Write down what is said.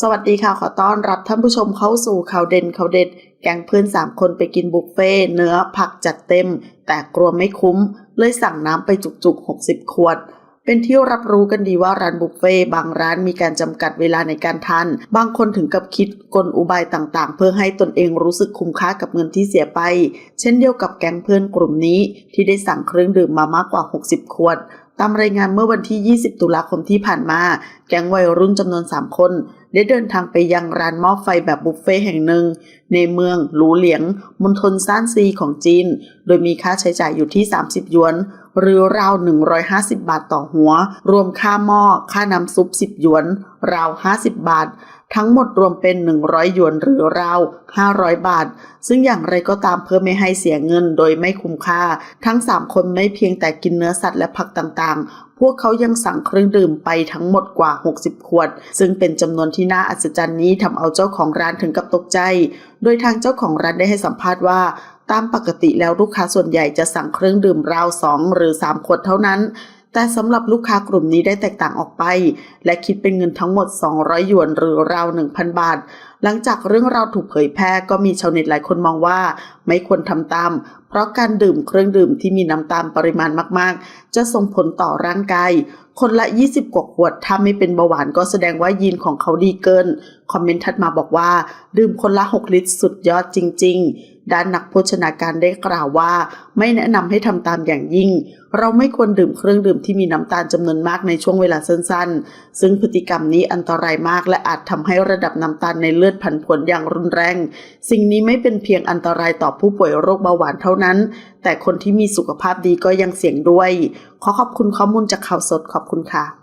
สวัสดีค่ะ ขอต้อนรับท่านผู้ชมเข้าสู่ข่าวเด่นข่าวเด็ด แก๊งเพื่อนสามคนไปกินบุฟเฟ่เนื้อผักจัดเต็ม แต่กลัวไม่คุ้ม เลยสั่งน้ำไปจุกๆ 60 ขวด เป็นที่รับรู้กันดีว่าร้านบุฟเฟ่บางร้านมีการจำกัดเวลาในการทาน บางคนถึงกับคิดกลอุบายต่างๆ เพื่อให้ตนเองรู้สึกคุ้มค่ากับเงินที่เสียไป เช่นเดียวกับแก๊งเพื่อนกลุ่มนี้ที่ได้สั่งเครื่องดื่มมามากกว่า 60 ขวด ตามรายงานเมื่อวันที่ 20 ตุลาคมที่ผ่านมา แก๊งวัยรุ่นจำนวน 3 คน ได้เดินทางไปยังร้านหม้อไฟแบบบุฟเฟ่ต์แห่งหนึ่ง ในเมืองหลูเหลียงมณฑลซานซีของจีน โดยมีค่าใช้จ่ายอยู่ที่ 30 หยวน หรือราว 150 บาทต่อหัว รวมค่าหม้อ ค่าน้ำซุป 10 หยวน ราว 50 บาท ทั้งหมดรวมเป็น 100 หยวนหรือราว 500 บาท ซึ่งอย่างไรก็ตามเพื่อไม่ให้เสียเงินโดยไม่คุ้มค่า ทั้ง 3 คนไม่เพียงแต่กินเนื้อสัตว์และผักต่างๆ พวกเขายังสั่งเครื่องดื่มไปทั้งหมดกว่า 60 ขวด ซึ่งเป็นจำนวนที่น่าอัศจรรย์นี้ทำเอาเจ้าของร้านถึงกับตกใจ โดยทางเจ้าของร้านได้ให้สัมภาษณ์ว่า ตามปกติแล้วลูกค้าส่วนใหญ่จะสั่งเครื่องดื่มราว2หรือ3ขวดเท่านั้น แต่สำหรับลูกค้ากลุ่มนี้ได้แตกต่างออกไป และคิดเป็นเงินทั้งหมด 200 หยวนหรือราว 1,000 บาท หลังจากเรื่องราวถูกเผยแพร่ก็มีชาวเน็ตหลายคนมองว่า ไม่ควรทำตาม เพราะการดื่มเครื่องดื่มที่มีน้ำตาลปริมาณมาก ๆ จะส่งผลต่อร่างกายคนละ 20 กว่าขวด ถ้าไม่เป็นเบาหวานก็แสดงว่ายีนของเขาดีเกิน คอมเมนต์ถัดมาบอกว่า ดื่มคนละ 6 ลิตรสุดยอดจริง ๆ ด้านนักโภชนาการได้กล่าวว่า ไม่แนะนำให้ทำตามอย่างยิ่ง เราไม่ควรดื่มเครื่องดื่มที่มีน้ำตาลจำนวนมากในช่วงเวลาสั้นๆ ซึ่งพฤติกรรมนี้อันตรายมากและอาจทำให้ระดับน้ำตาลในเลือดผันผวนอย่างรุนแรง สิ่งนี้ไม่เป็นเพียงอันตรายต่อผู้ป่วยโรคเบาหวานเท่านั้น แต่คนที่มีสุขภาพดีก็ยังเสี่ยงด้วย ขอขอบคุณข้อมูลจากข่าวสดขอบคุณค่ะ